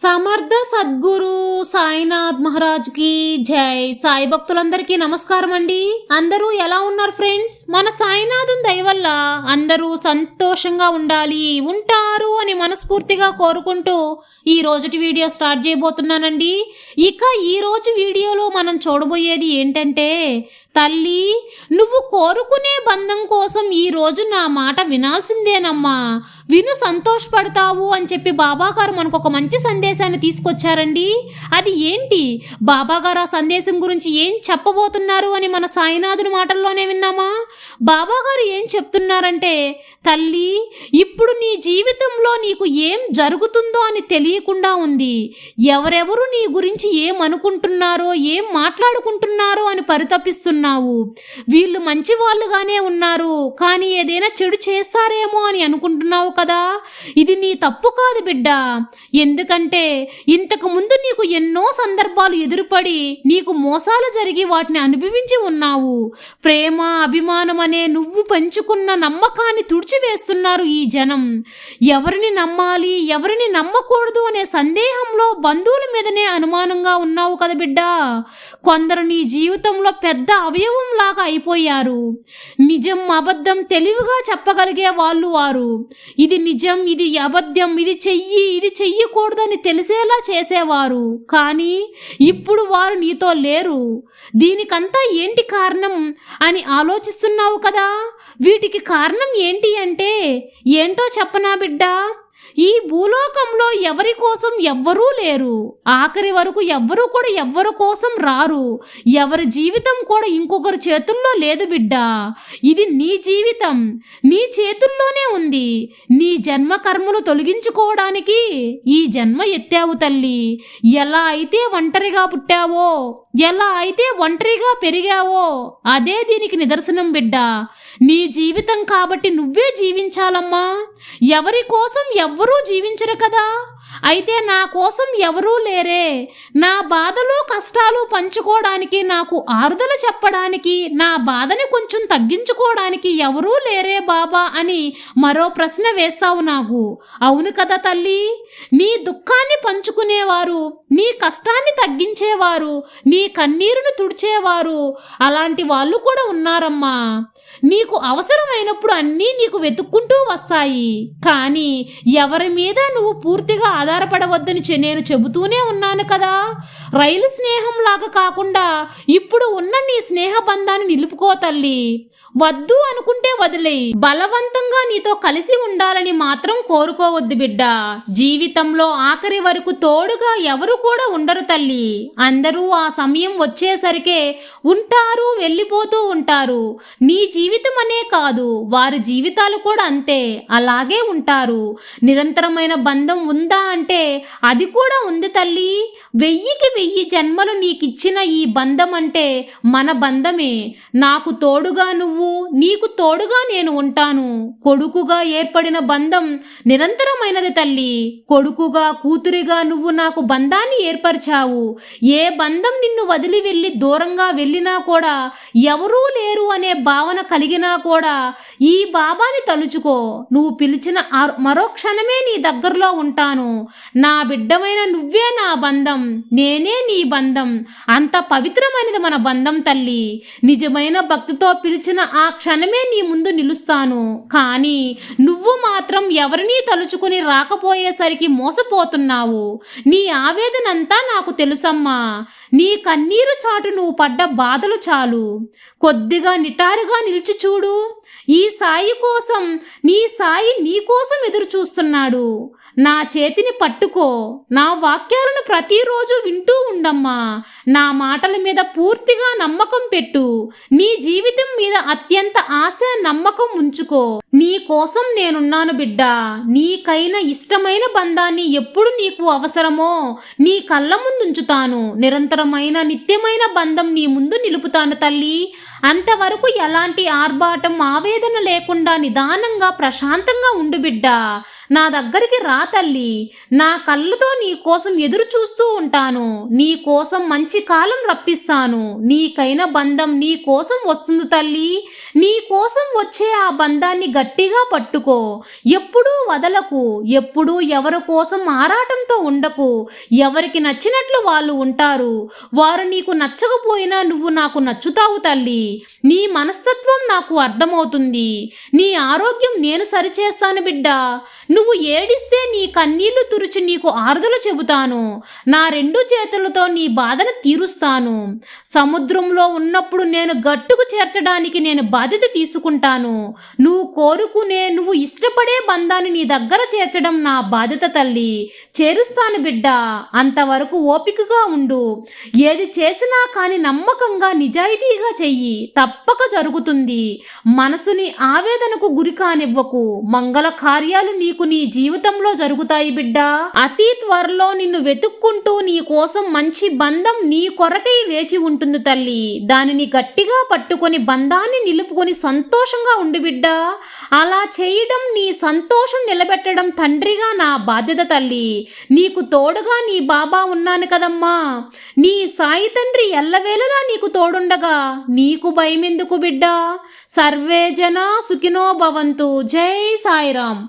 సమర్థ సద్గురు సాయినాథ్ మహారాజ్కి జై. సాయి భక్తులందరికీ నమస్కారం అండి అందరూ ఎలా ఉన్నారు ఫ్రెండ్స్? మన సాయినాథం దయ వల్ల అందరూ సంతోషంగా ఉండాలి ఉంటారు అని మనస్ఫూర్తిగా కోరుకుంటూ ఈ రోజుటి వీడియో స్టార్ట్ చేయబోతున్నానండి. ఇక ఈ రోజు వీడియోలో మనం చూడబోయేది ఏంటంటే తల్లి నువ్వు కోరుకునే బంధం కోసం ఈ రోజు నా మాట వినాల్సిందేనమ్మా. విను సంతోషపడతావు అని చెప్పి బాబాగారు మనకు ఒక మంచి సందేశాన్ని తీసుకొచ్చారండి. అది ఏంటి? బాబాగారు ఆ సందేశం గురించి ఏం చెప్పబోతున్నారు అని మన సాయినాథుని మాటల్లోనే విన్నామా బాబాగారు ఏం చెప్తున్నారంటే తల్లి ఇప్పుడు నీ జీవితంలో నీకు ఏం జరుగుతుందో అని తెలియకుండా ఉంది. ఎవరెవరు నీ గురించి ఏం అనుకుంటున్నారో ఏం మాట్లాడుకుంటున్నారో అని పరితపిస్తున్నారు. పరితపిస్తున్నావు వీళ్ళు మంచి వాళ్ళుగానే ఉన్నారు. కానీ ఏదైనా చెడు చేస్తారేమో అని అనుకుంటున్నావు కదా? ఇది నీ తప్పు కాదు బిడ్డ. ఎందుకంటే ఇంతకు ముందు నీకు ఎన్నో సందర్భాలు ఎదురుపడి నీకు మోసాలు జరిగి వాటిని అనుభవించి ఉన్నావు. ప్రేమ అభిమానం అనే నువ్వు పెంచుకున్న నమ్మకాన్ని తుడిచివేస్తున్నారు ఈ జనం. ఎవరిని నమ్మాలి ఎవరిని నమ్మకూడదు అనే సందేహంలో బంధువుల మీదనే అనుమానంగా ఉన్నావు కదా బిడ్డ. కొందరు నీ జీవితంలో పెద్ద అవయవం లాగా అయిపోయారు. నిజం అబద్ధం తెలివిగా చెప్పగలిగే వాళ్ళు వారు. ఇది నిజం ఇది అబద్ధం ఇది చెయ్యి ఇది చెయ్యకూడదని తెలిసేలా చేసేవారు. కానీ ఇప్పుడు వారు నీతో లేరు. దీనికంతా ఏంటి కారణం అని ఆలోచిస్తున్నావు కదా? వీటికి కారణం ఏంటి అంటే ఏంటో చెప్పనా బిడ్డ? ఈ భూలోకంలో ఎవరి కోసం ఎవ్వరూ లేరు. ఆఖరి వరకు ఎవ్వరూ కూడా ఎవ్వరి కోసం రారు. ఎవరి జీవితం కూడా ఇంకొకరి చేతుల్లో లేదు బిడ్డ. ఇది నీ జీవితం. నీ చేతుల్లోనే ఉంది. నీ జన్మ కర్మలు తొలగించుకోవడానికి ఈ జన్మ ఎత్తావు తల్లి. ఎలా అయితే ఒంటరిగా పుట్టావో ఎలా అయితే ఒంటరిగా పెరిగావో అదే దీనికి నిదర్శనం బిడ్డ. నీ జీవితం కాబట్టి నువ్వే జీవించాలమ్మా. ఎవరి కోసం ఎవ్వరు జీవించరు కదా. అయితే నా కోసం ఎవరూ లేరే. నా బాధలు కష్టాలు పంచుకోవడానికి నాకు ఆరుదల చెప్పడానికి నా బాధని కొంచెం తగ్గించుకోవడానికి ఎవరూ లేరే బాబా అని మరో ప్రశ్న వేస్తావు నాకు అవును కదా తల్లి. నీ దుఃఖాన్ని పంచుకునేవారు నీ కష్టాన్ని తగ్గించేవారు నీ కన్నీరును తుడిచేవారు. అలాంటి వాళ్ళు కూడా ఉన్నారమ్మా. నీకు అవసరమైనప్పుడు అన్నీ నీకు వెతుక్కుంటూ వస్తాయి. కానీ ఎవరి మీద నువ్వు పూర్తిగా ఆధారపడవద్దని చె- నేను చెబుతూనే ఉన్నాను కదా. రైలు స్నేహంలాగా కాకుండా ఇప్పుడు ఉన్న నీ స్నేహ బంధాన్ని నిలుపుకో తల్లి. వద్దు అనుకుంటే వదిలేయి బలవంతంగా నీతో కలిసి ఉండాలని మాత్రం కోరుకోవద్దు బిడ్డ. జీవితంలో ఆఖరి వరకు తోడుగా ఎవరు కూడా ఉండరు తల్లి. అందరూ ఆ సమయం వచ్చేసరికే ఉంటారు వెళ్ళిపోతూ ఉంటారు. నీ జీవితం అనే కాదు వారి జీవితాలు కూడా అంతే. అలాగే ఉంటారు. నిరంతరమైన బంధం ఉందా అంటే అది కూడా ఉంది తల్లి. వెయ్యికి వెయ్యి జన్మలు నీకిచ్చిన ఈ బంధం అంటే మన బంధమే. నాకు తోడుగా నువ్వు నీకు తోడుగా నేను ఉంటాను. కొడుకుగా ఏర్పడిన బంధం నిరంతరమైనది తల్లి. కొడుకుగా కూతురిగా నువ్వు నాకు బంధాన్ని ఏర్పరిచావు. ఏ బంధం నిన్ను వదిలి వెళ్ళి దూరంగా వెళ్ళినా కూడా ఎవరూ లేరు అనే భావన కలిగినా కూడా ఈ బాబాని తలుచుకో. నువ్వు పిలిచిన మరో క్షణమే నీ దగ్గరలో ఉంటాను. నా బిడ్డమైన నువ్వే నా బంధం నేనే నీ బంధం. అంత పవిత్రమైనది మన బంధం తల్లి. నిజమైన భక్తితో పిలిచిన ఆ క్షణమే నీ ముందు నిలుస్తాను. కానీ నువ్వు మాత్రం ఎవరినీ తలుచుకుని రాకపోయేసరికి మోసపోతున్నావు. నీ ఆవేదనంతా నాకు తెలుసమ్మా. నీ కన్నీరు చాటు నువ్వు పడ్డ బాధలు చాలు. కొద్దిగా నిటారుగా నిలిచి చూడు. ఈ సాయి కోసం నీ సాయి నీకోసం ఎదురు చూస్తున్నాడు నా చేతిని పట్టుకో. నా వాక్యాలను ప్రతిరోజు వింటూ ఉండమ్మా. నా మాటల మీద పూర్తిగా నమ్మకం పెట్టు. నీ జీవితం మీద అత్యంత ఆశ నమ్మకం ఉంచుకో. నీకోసం నేనున్నాను బిడ్డ. నీకైన ఇష్టమైన బంధాన్ని ఎప్పుడు నీకు అవసరమో నీ కళ్ళ ముందు ఉంచుతాను నిరంతరమైన నిత్యమైన బంధం నీ ముందు నిలుపుతాను తల్లి. అంతవరకు ఎలాంటి ఆర్భాటం ఆవేదన లేకుండా నిదానంగా ప్రశాంతంగా ఉండు బిడ్డ. నా దగ్గరికి రా తల్లి. నా కళ్ళతో నీ కోసం ఎదురు చూస్తూ ఉంటాను. నీ కోసం మంచి కాలం రప్పిస్తాను. నీకైన బంధం నీ కోసం వస్తుంది తల్లి. నీ కోసం వచ్చే ఆ బంధాన్ని గట్టి గట్టిగా పట్టుకో. ఎప్పుడూ వదలకు. ఎప్పుడూ ఎవరి కోసం ఆరాటంతో ఉండకు. ఎవరికి నచ్చినట్లు వాళ్ళు ఉంటారు. వారు నీకు నచ్చకపోయినా నువ్వు నాకు నచ్చుతావు తల్లి. నీ మనస్తత్వం నాకు అర్థమవుతుంది. నీ ఆరోగ్యం నేను సరిచేస్తాను బిడ్డ. నువ్వు ఏడిస్తే నీ కన్నీళ్ళు తురిచి నీకు ఆరుదలు చెబుతాను. నా రెండు చేతులతో నీ బాధను తీరుస్తాను. సముద్రంలో ఉన్నప్పుడు నేను గట్టుకు చేర్చడానికి నేను బాధ్యత తీసుకుంటాను. నువ్వు కోరుకునే నువ్వు ఇష్టపడే బంధాన్ని నీ దగ్గర చేర్చడం నా బాధ్యత తల్లి. చేరుస్తాను బిడ్డ అంతవరకు ఓపికగా ఉండు. ఏది చేసినా కానీ నమ్మకంగా నిజాయితీగా చెయ్యి. తప్పక జరుగుతుంది. మనసుని ఆవేదనకు గురి కానివ్వకు. మంగళ కార్యాలు నీకు నీ జీవితంలో జరుగుతాయి బిడ్డా? అతి త్వరలో నిన్ను వెతుక్కుంటూ నీ కోసం మంచి బంధం నీ కొరకై వేచి ఉంటుంది తల్లి. దానిని గట్టిగా పట్టుకొని బంధాన్ని నిలుపుకొని సంతోషంగా ఉండు బిడ్డ. అలా చేయడం నీ సంతోషం నిలబెట్టడం తండ్రిగా నా బాధ్యత తల్లి. నీకు తోడుగా నీ బాబా ఉన్నాను కదమ్మా. నీ సాయి తండ్రి ఎల్లవేళలా నీకు తోడుండగా. నీకు భయమెందుకు బిడ్డా? సర్వే జన సుఖినో భవంతు. జై సాయిరామ్.